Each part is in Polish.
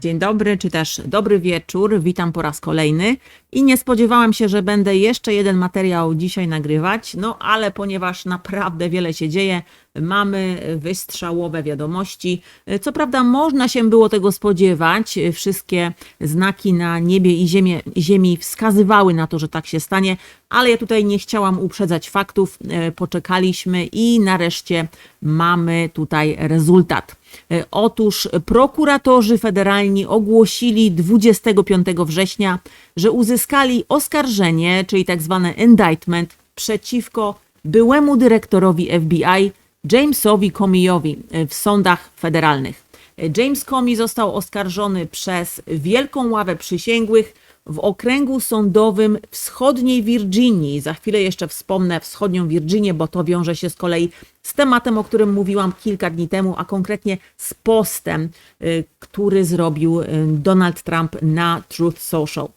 Dzień dobry, czy też dobry wieczór. Witam po raz kolejny. I nie spodziewałam się, że będę jeszcze jeden materiał dzisiaj nagrywać, no ale ponieważ naprawdę wiele się dzieje, mamy wystrzałowe wiadomości. Co prawda, można się było tego spodziewać. Wszystkie znaki na niebie i ziemię, ziemi wskazywały na to, że tak się stanie, ale ja tutaj nie chciałam uprzedzać faktów. E, Poczekaliśmy i nareszcie mamy tutaj rezultat. E, Otóż prokuratorzy federalni ogłosili 25 września, że uzyskali oskarżenie, czyli tak zwane indictment, przeciwko byłemu dyrektorowi FBI Jamesowi Comey'owi e, w sądach federalnych. E, James Comey został oskarżony przez Wielką Ławę Przysięgłych w okręgu sądowym wschodniej Virginii. Za chwilę jeszcze wspomnę wschodnią Virginię, bo to wiąże się z kolei z tematem, o którym mówiłam kilka dni temu, a konkretnie z postem, y, który zrobił Donald Trump na Truth Social.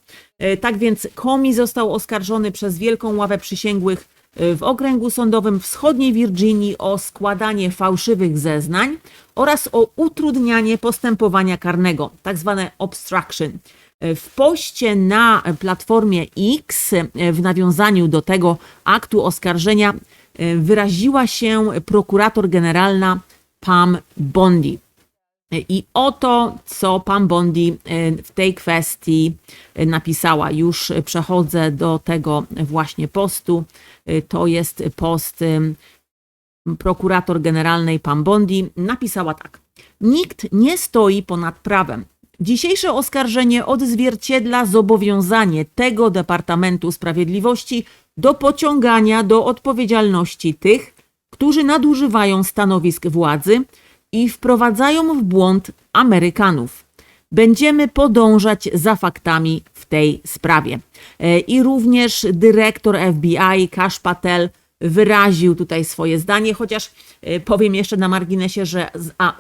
Tak więc Comey został oskarżony przez Wielką Ławę Przysięgłych w okręgu sądowym wschodniej Virginii o składanie fałszywych zeznań oraz o utrudnianie postępowania karnego, tak zwane obstruction. W poście na platformie X, w nawiązaniu do tego aktu oskarżenia, wyraziła się prokurator generalna Pam Bondi. I oto, co Pam Bondi e, w tej kwestii e, napisała. Już przechodzę do tego właśnie postu. E, To jest post prokurator generalnej Pam Bondi. Napisała tak. Nikt nie stoi ponad prawem. Dzisiejsze oskarżenie odzwierciedla zobowiązanie tego Departamentu Sprawiedliwości do pociągania do odpowiedzialności tych, którzy nadużywają stanowisk władzy i wprowadzają w błąd Amerykanów. Będziemy podążać za faktami w tej sprawie. E, I również dyrektor FBI Kash Patel wyraził tutaj swoje zdanie, chociaż e, powiem jeszcze na marginesie, że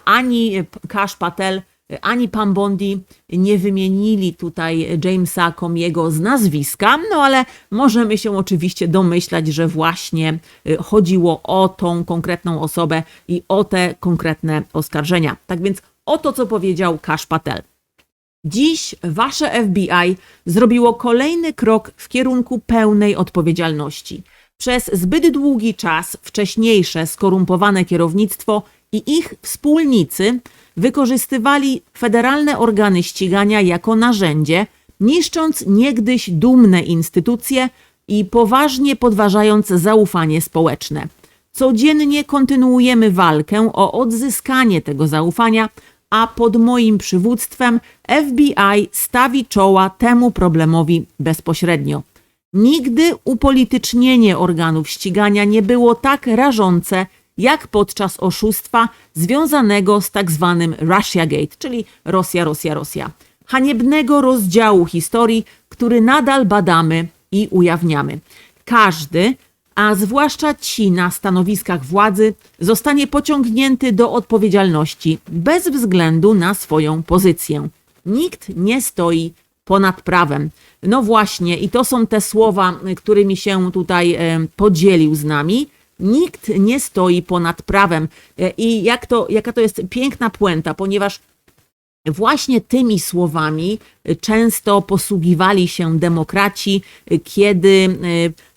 ani Kash Patel, ani Pam Bondi nie wymienili tutaj Jamesa Comiego z nazwiska, no ale możemy się oczywiście domyślać, że właśnie e, chodziło o tą konkretną osobę i o te konkretne oskarżenia. Tak więc oto co powiedział Kash Patel. Dziś wasze FBI zrobiło kolejny krok w kierunku pełnej odpowiedzialności. Przez zbyt długi czas wcześniejsze skorumpowane kierownictwo i ich wspólnicy wykorzystywali federalne organy ścigania jako narzędzie, niszcząc niegdyś dumne instytucje i poważnie podważając zaufanie społeczne. Codziennie kontynuujemy walkę o odzyskanie tego zaufania, a pod moim przywództwem FBI stawi czoła temu problemowi bezpośrednio. Nigdy upolitycznienie organów ścigania nie było tak rażące, jak podczas oszustwa związanego z tak zwanym Russiagate, czyli Rosja, Rosja, Rosja. Haniebnego rozdziału historii, który nadal badamy i ujawniamy. Każdy, a zwłaszcza ci na stanowiskach władzy, zostanie pociągnięty do odpowiedzialności bez względu na swoją pozycję. Nikt nie stoi ponad prawem. No właśnie, i to są te słowa, którymi się tutaj podzielił z nami. Nikt nie stoi ponad prawem. E, I jak to, jaka to jest piękna puenta, ponieważ Właśnie tymi słowami y, często posługiwali się demokraci, y, kiedy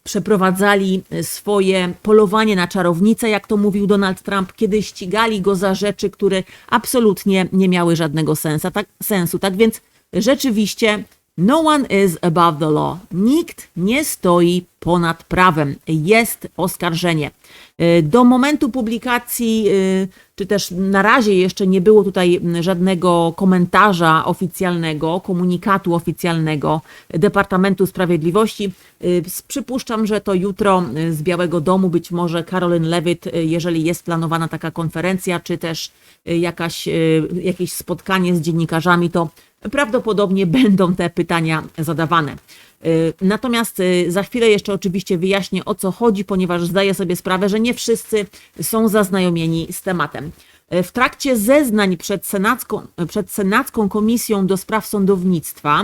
przeprowadzali swoje polowanie na czarownicę, jak to mówił Donald Trump, kiedy ścigali go za rzeczy, które absolutnie nie miały żadnego sensa, tak, sensu. Tak więc rzeczywiście no one is above the law. Nikt nie stoi ponad prawem. Jest oskarżenie. Y, Do momentu publikacji, y, czy też na razie jeszcze nie było tutaj żadnego komentarza oficjalnego, komunikatu oficjalnego Departamentu Sprawiedliwości. S- Przypuszczam, że to jutro z Białego Domu być może Caroline Levitt, y, jeżeli jest planowana taka konferencja, czy też jakaś, jakieś spotkanie z dziennikarzami, to prawdopodobnie będą te pytania zadawane. Y, Natomiast y, za chwilę jeszcze oczywiście wyjaśnię o co chodzi, ponieważ zdaję sobie sprawę, że nie wszyscy są zaznajomieni z tematem. Y, W trakcie zeznań przed Senacką, przed Senacką Komisją do Spraw Sądownictwa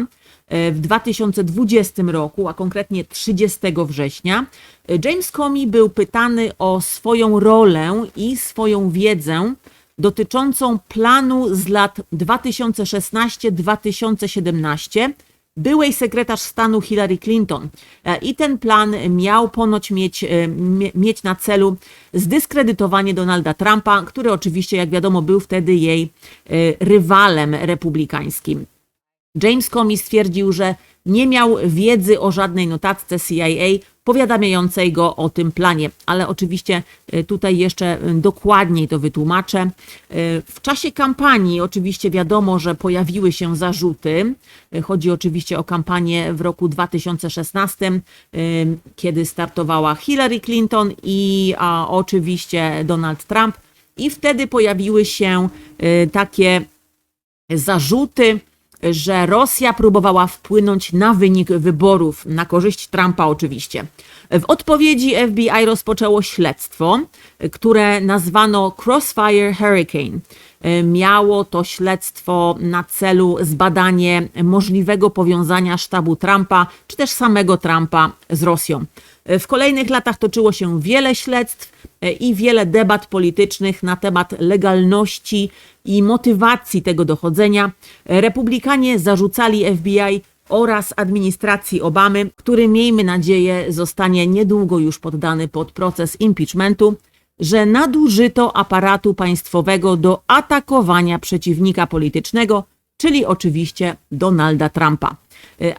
w 2020 roku, a konkretnie 30 września, James Comey był pytany o swoją rolę i swoją wiedzę dotyczącą planu z lat 2016-2017 byłej sekretarz stanu Hillary Clinton. E, I ten plan miał ponoć mieć, e, mie- mieć na celu zdyskredytowanie Donalda Trumpa, który oczywiście, jak wiadomo, był wtedy jej e, rywalem republikańskim. James Comey stwierdził, że nie miał wiedzy o żadnej notatce CIA powiadamiającej go o tym planie, ale oczywiście e, tutaj jeszcze e, dokładniej to wytłumaczę. E, W czasie kampanii oczywiście wiadomo, że pojawiły się zarzuty. Chodzi oczywiście o kampanię w roku 2016, e, kiedy startowała Hillary Clinton i oczywiście Donald Trump. I wtedy pojawiły się takie zarzuty, że Rosja próbowała wpłynąć na wynik wyborów, na korzyść Trumpa oczywiście. W odpowiedzi FBI rozpoczęło śledztwo, które nazwano Crossfire Hurricane. Miało to śledztwo na celu zbadanie możliwego powiązania sztabu Trumpa, czy też samego Trumpa z Rosją. W kolejnych latach toczyło się wiele śledztw e, i wiele debat politycznych na temat legalności i motywacji tego dochodzenia. Republikanie zarzucali FBI oraz administracji Obamy, który miejmy nadzieję zostanie niedługo już poddany pod proces impeachmentu, że nadużyto aparatu państwowego do atakowania przeciwnika politycznego, czyli oczywiście Donalda Trumpa.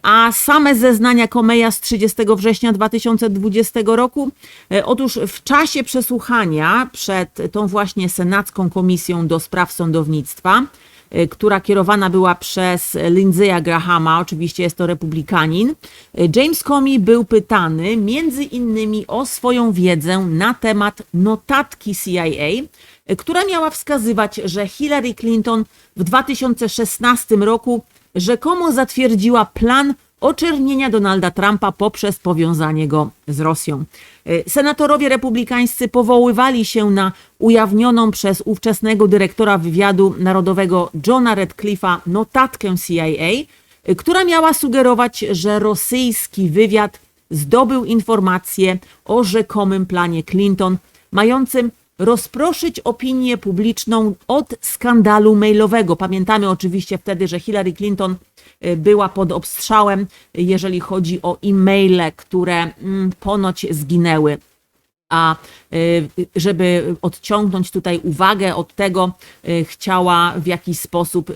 A same zeznania Komeja z 30 września 2020 roku, e, otóż w czasie przesłuchania przed tą właśnie Senacką Komisją do Spraw Sądownictwa, e, która kierowana była przez Lindsaya Grahama, oczywiście jest to republikanin, e, James Comey był pytany między innymi o swoją wiedzę na temat notatki CIA, e, która miała wskazywać, że Hillary Clinton w 2016 roku rzekomo zatwierdziła plan oczernienia Donalda Trumpa poprzez powiązanie go z Rosją. E, Senatorowie republikańscy powoływali się na ujawnioną przez ówczesnego dyrektora wywiadu narodowego Johna Radcliffe'a notatkę CIA, e, która miała sugerować, że rosyjski wywiad zdobył informacje o rzekomym planie Clinton, mającym rozproszyć opinię publiczną od skandalu mailowego. Pamiętamy oczywiście wtedy, że Hillary Clinton y, była pod obstrzałem, jeżeli chodzi o e-maile, które mm, ponoć zginęły. A y, żeby odciągnąć tutaj uwagę od tego, y, chciała w jakiś sposób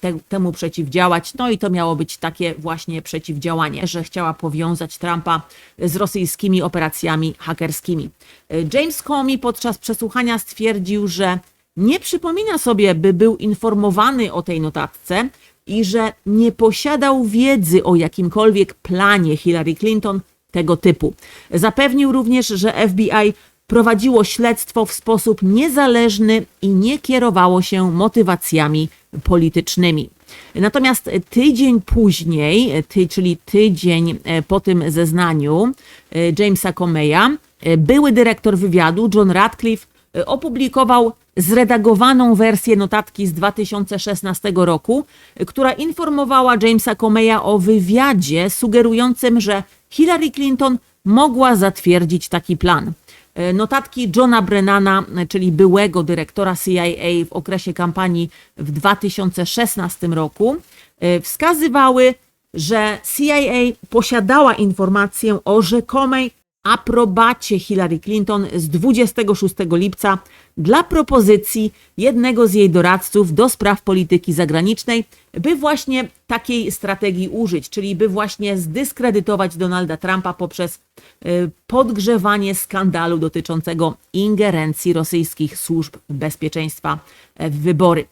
te, temu przeciwdziałać. No i to miało być takie właśnie przeciwdziałanie, że chciała powiązać Trumpa z rosyjskimi operacjami hakerskimi. Y, James Comey podczas przesłuchania stwierdził, że nie przypomina sobie, by był informowany o tej notatce i że nie posiadał wiedzy o jakimkolwiek planie Hillary Clinton tego typu. Zapewnił również, że FBI prowadziło śledztwo w sposób niezależny i nie kierowało się motywacjami politycznymi. Natomiast tydzień później, ty, czyli tydzień e, po tym zeznaniu e, Jamesa Comeya, e, były dyrektor wywiadu John Radcliffe opublikował zredagowaną wersję notatki z 2016 roku, która informowała Jamesa Comeya o wywiadzie sugerującym, że Hillary Clinton mogła zatwierdzić taki plan. E, Notatki Johna Brennana, e, czyli byłego dyrektora CIA w okresie kampanii w 2016 roku, e, wskazywały, że CIA posiadała informację o rzekomej aprobacie Hillary Clinton z 26 lipca dla propozycji jednego z jej doradców do spraw polityki zagranicznej, by właśnie takiej strategii użyć, czyli by właśnie zdyskredytować Donalda Trumpa poprzez y, podgrzewanie skandalu dotyczącego ingerencji rosyjskich służb bezpieczeństwa w wybory.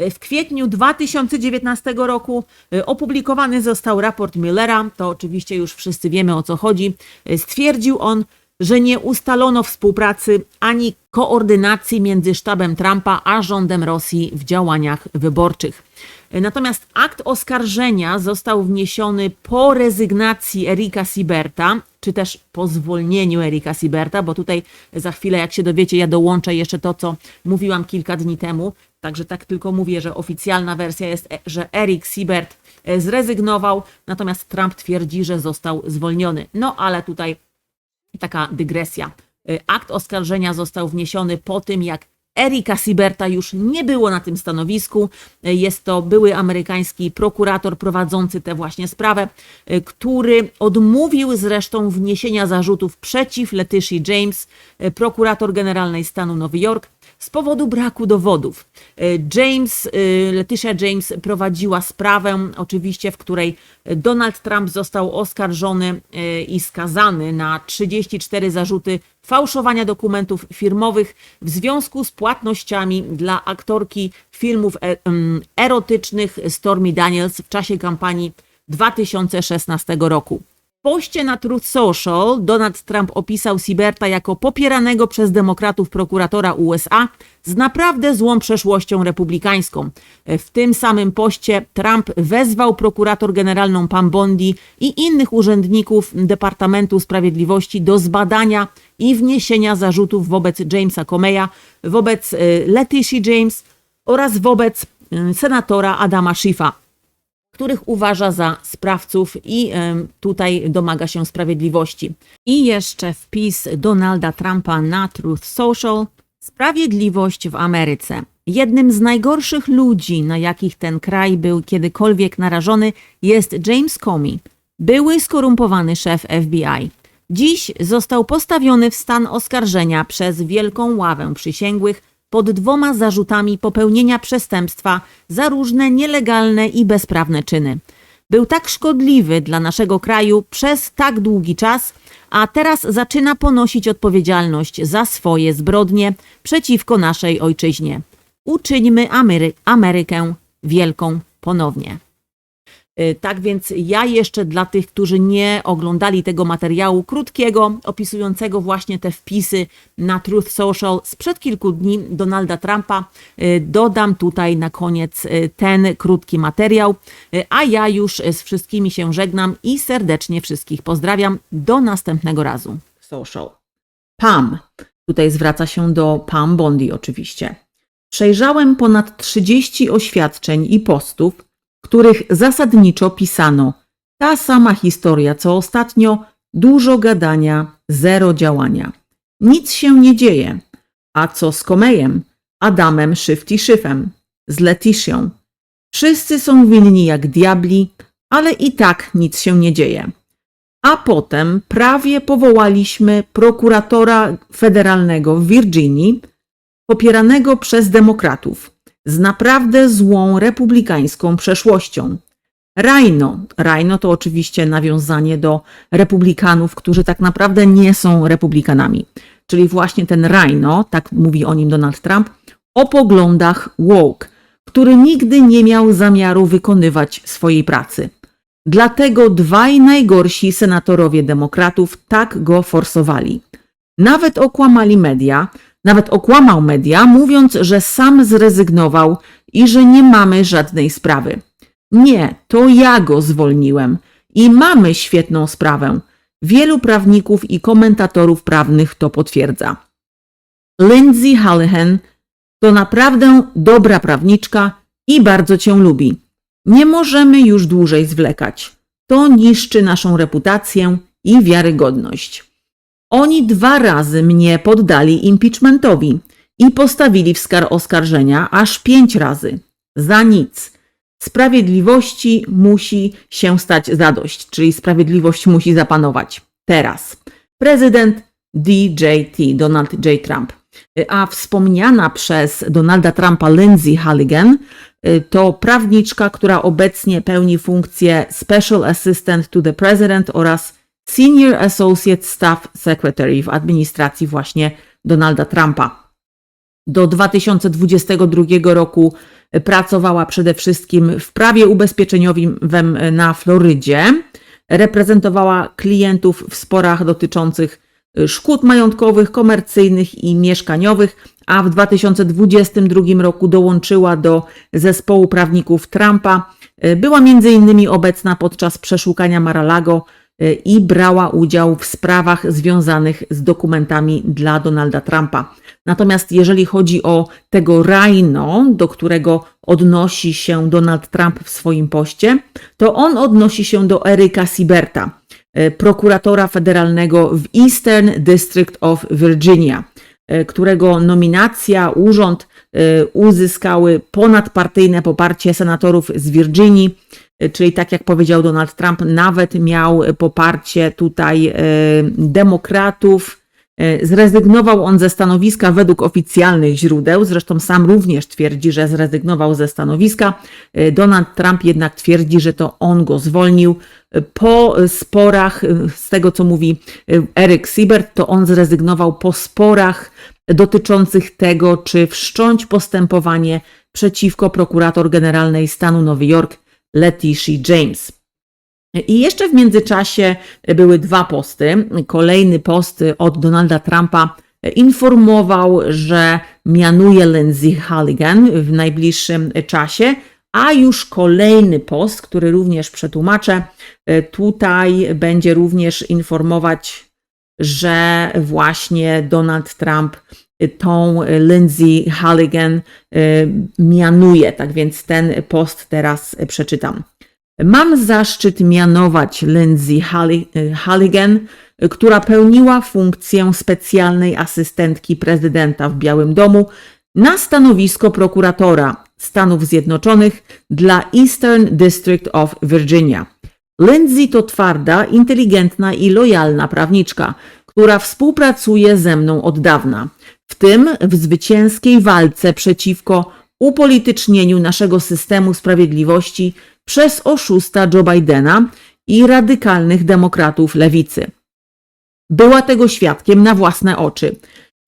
W kwietniu 2019 roku y, opublikowany został raport Millera. To oczywiście już wszyscy wiemy o co chodzi. Y, Stwierdził on, że nie ustalono współpracy ani koordynacji między sztabem Trumpa a rządem Rosji w działaniach wyborczych. Natomiast akt oskarżenia został wniesiony po rezygnacji Erika Sieberta, czy też po zwolnieniu Erika Sieberta, bo tutaj za chwilę, jak się dowiecie, ja dołączę jeszcze to, co mówiłam kilka dni temu. Także tak tylko mówię, że oficjalna wersja jest, że Erik Siebert e, zrezygnował, natomiast Trump twierdzi, że został zwolniony. No ale tutaj taka dygresja. E, Akt oskarżenia został wniesiony po tym, jak Erika Siberta już nie było na tym stanowisku. Jest to były amerykański prokurator prowadzący tę właśnie sprawę, y, który odmówił zresztą wniesienia zarzutów przeciw Letitia James, y, prokurator generalnej stanu Nowy Jork, z powodu braku dowodów. Y, James, y, Letitia James prowadziła sprawę, oczywiście, w której Donald Trump został oskarżony i skazany na 34 zarzuty fałszowania dokumentów firmowych w związku z płatnościami dla aktorki filmów e- erotycznych Stormy Daniels w czasie kampanii 2016 roku. Poście na Truth Social Donald Trump opisał Sieberta jako popieranego przez demokratów prokuratora USA z naprawdę złą przeszłością republikańską. W tym samym poście Trump wezwał prokurator generalną Pam Bondi i innych urzędników Departamentu Sprawiedliwości do zbadania i wniesienia zarzutów wobec Jamesa Comeya, wobec y, Letitia James oraz wobec y, senatora Adama Schiffa których uważa za sprawców i tutaj domaga się sprawiedliwości. I jeszcze wpis Donalda Trumpa na Truth Social. Sprawiedliwość w Ameryce. Jednym z najgorszych ludzi, na jakich ten kraj był kiedykolwiek narażony, jest James Comey, były skorumpowany szef FBI. Dziś został postawiony w stan oskarżenia przez wielką ławę przysięgłych pod dwoma zarzutami popełnienia przestępstwa za różne nielegalne i bezprawne czyny. Był tak szkodliwy dla naszego kraju przez tak długi czas, a teraz zaczyna ponosić odpowiedzialność za swoje zbrodnie przeciwko naszej ojczyźnie. Uczyńmy Amery- Amerykę wielką ponownie. Y, Tak więc ja jeszcze dla tych, którzy nie oglądali tego materiału krótkiego, opisującego właśnie te wpisy na Truth Social sprzed kilku dni Donalda Trumpa, y, dodam tutaj na koniec y, ten krótki materiał. A ja już z wszystkimi się żegnam i serdecznie wszystkich pozdrawiam. Do następnego razu. Social. Pam. Tutaj zwraca się do Pam Bondi oczywiście. Przejrzałem ponad 30 oświadczeń i postów, których zasadniczo pisano ta sama historia co ostatnio, dużo gadania, zero działania. Nic się nie dzieje. A co z Komejem, Adamem Szyfti Szyfem, z Letitią? Wszyscy są winni jak diabli, ale i tak nic się nie dzieje. A potem prawie powołaliśmy prokuratora federalnego w Virginii, popieranego przez demokratów, z naprawdę złą republikańską przeszłością. Rhino. Rhino to oczywiście nawiązanie do republikanów, którzy tak naprawdę nie są republikanami. Czyli właśnie ten Rhino, tak mówi o nim Donald Trump, o poglądach woke, który nigdy nie miał zamiaru wykonywać swojej pracy. Dlatego dwaj najgorsi senatorowie demokratów tak go forsowali. Nawet okłamali media, nawet okłamał media, mówiąc, że sam zrezygnował i że nie mamy żadnej sprawy. Nie, to ja go zwolniłem i mamy świetną sprawę. Wielu prawników i komentatorów prawnych to potwierdza. Lindsay Hallihan to naprawdę dobra prawniczka i bardzo cię lubi. Nie możemy już dłużej zwlekać. To niszczy naszą reputację i wiarygodność. Oni dwa razy mnie poddali impeachmentowi i postawili w skar oskarżenia aż pięć razy. Za nic. Sprawiedliwości musi się stać zadość, czyli sprawiedliwość musi zapanować. Teraz. Prezydent DJT, Donald J. Trump. A wspomniana przez Donalda Trumpa Lindsay Halligan y, to prawniczka, która obecnie pełni funkcję Special Assistant to the President oraz Senior Associate Staff Secretary w administracji właśnie Donalda Trumpa. Do 2022 roku pracowała przede wszystkim w prawie ubezpieczeniowym na Florydzie. Reprezentowała klientów w sporach dotyczących szkód majątkowych, komercyjnych i mieszkaniowych, a w 2022 roku dołączyła do zespołu prawników Trumpa. Była między innymi obecna podczas przeszukania Mar-a-Lago i brała udział w sprawach związanych z dokumentami dla Donalda Trumpa. Natomiast jeżeli chodzi o tego Rhino, do którego odnosi się Donald Trump w swoim poście, to on odnosi się do Eryka Siberta, e, prokuratora federalnego w Eastern District of Virginia. e, którego nominacja, urząd uzyskały ponadpartyjne poparcie senatorów z Virginii, czyli tak jak powiedział Donald Trump, nawet miał poparcie tutaj e, demokratów. E, Zrezygnował on ze stanowiska według oficjalnych źródeł, zresztą sam również twierdzi, że zrezygnował ze stanowiska. E, Donald Trump jednak twierdzi, że to on go zwolnił. Po sporach, z tego co mówi Eric Siebert, to on zrezygnował po sporach dotyczących tego, czy wszcząć postępowanie przeciwko prokurator generalnej stanu Nowy Jork Letitia James. I jeszcze w międzyczasie były dwa posty. Kolejny post od Donalda Trumpa informował, że mianuje Lindsay Halligan w najbliższym czasie, a już kolejny post, który również przetłumaczę, tutaj będzie również informować, że właśnie Donald Trump tą Lindsay Halligan y, mianuje. Tak więc ten post teraz przeczytam. Mam zaszczyt mianować Lindsay Halli- Halligan, która pełniła funkcję specjalnej asystentki prezydenta w Białym Domu, na stanowisko prokuratora Stanów Zjednoczonych dla Eastern District of Virginia. Lindsay to twarda, inteligentna i lojalna prawniczka, która współpracuje ze mną od dawna, w tym w zwycięskiej walce przeciwko upolitycznieniu naszego systemu sprawiedliwości przez oszusta Joe Bidena i radykalnych demokratów lewicy. Była tego świadkiem na własne oczy,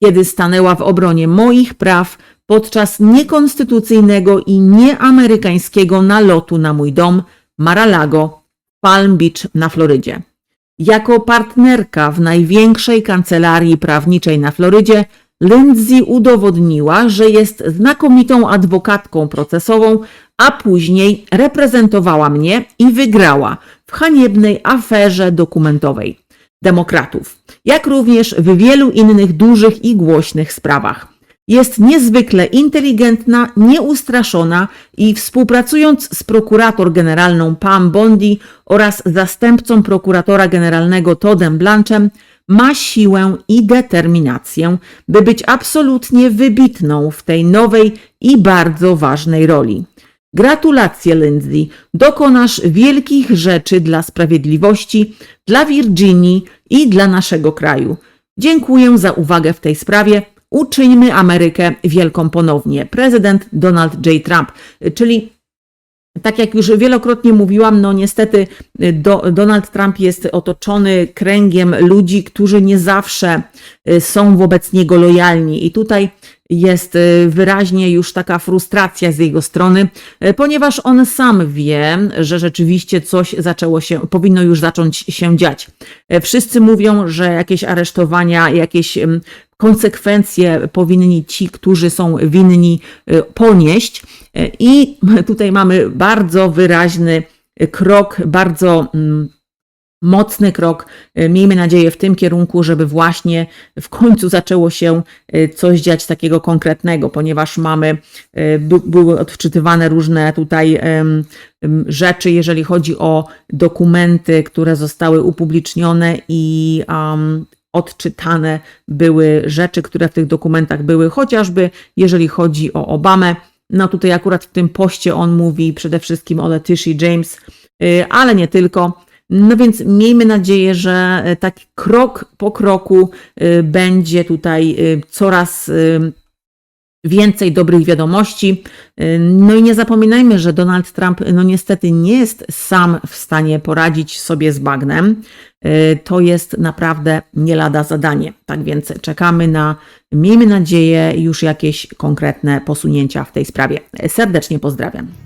kiedy stanęła w obronie moich praw podczas niekonstytucyjnego i nieamerykańskiego nalotu na mój dom Mar-a-Lago, Palm Beach na Florydzie. Jako partnerka w największej kancelarii prawniczej na Florydzie, Lindsay udowodniła, że jest znakomitą adwokatką procesową, a później reprezentowała mnie i wygrała w haniebnej aferze dokumentowej demokratów, jak również w wielu innych dużych i głośnych sprawach. Jest niezwykle inteligentna, nieustraszona i współpracując z prokurator generalną Pam Bondi oraz zastępcą prokuratora generalnego Toddem Blanchem, ma siłę i determinację, by być absolutnie wybitną w tej nowej i bardzo ważnej roli. Gratulacje, Lindsay. Dokonasz wielkich rzeczy dla sprawiedliwości, dla Virginii i dla naszego kraju. Dziękuję za uwagę w tej sprawie. Uczyńmy Amerykę wielką ponownie. Prezydent Donald J. Trump, czyli tak jak już wielokrotnie mówiłam, no niestety do, Donald Trump jest otoczony kręgiem ludzi, którzy nie zawsze y, są wobec niego lojalni. I tutaj jest y, wyraźnie już taka frustracja z jego strony, y, ponieważ on sam wie, że rzeczywiście coś zaczęło się, powinno już zacząć się dziać. Wszyscy mówią, że jakieś aresztowania, jakieś konsekwencje powinni ci, którzy są winni y, ponieść. Y, I tutaj mamy bardzo wyraźny krok, bardzo mm, mocny krok. Y, Miejmy nadzieję w tym kierunku, żeby właśnie w końcu zaczęło się y, coś dziać takiego konkretnego, ponieważ mamy, by- były odczytywane różne tutaj rzeczy, jeżeli chodzi o dokumenty, które zostały upublicznione i um, odczytane były rzeczy, które w tych dokumentach były, chociażby jeżeli chodzi o Obamę. No tutaj akurat w tym poście on mówi przede wszystkim o Letitia James, y, ale nie tylko. No więc miejmy nadzieję, że y, tak krok po kroku y, będzie tutaj y, coraz więcej dobrych wiadomości. Y, No i nie zapominajmy, że Donald Trump no niestety nie jest sam w stanie poradzić sobie z bagnem. Y, To jest naprawdę nie lada zadanie. Tak więc czekamy na, miejmy nadzieję, już jakieś konkretne posunięcia w tej sprawie. Serdecznie pozdrawiam.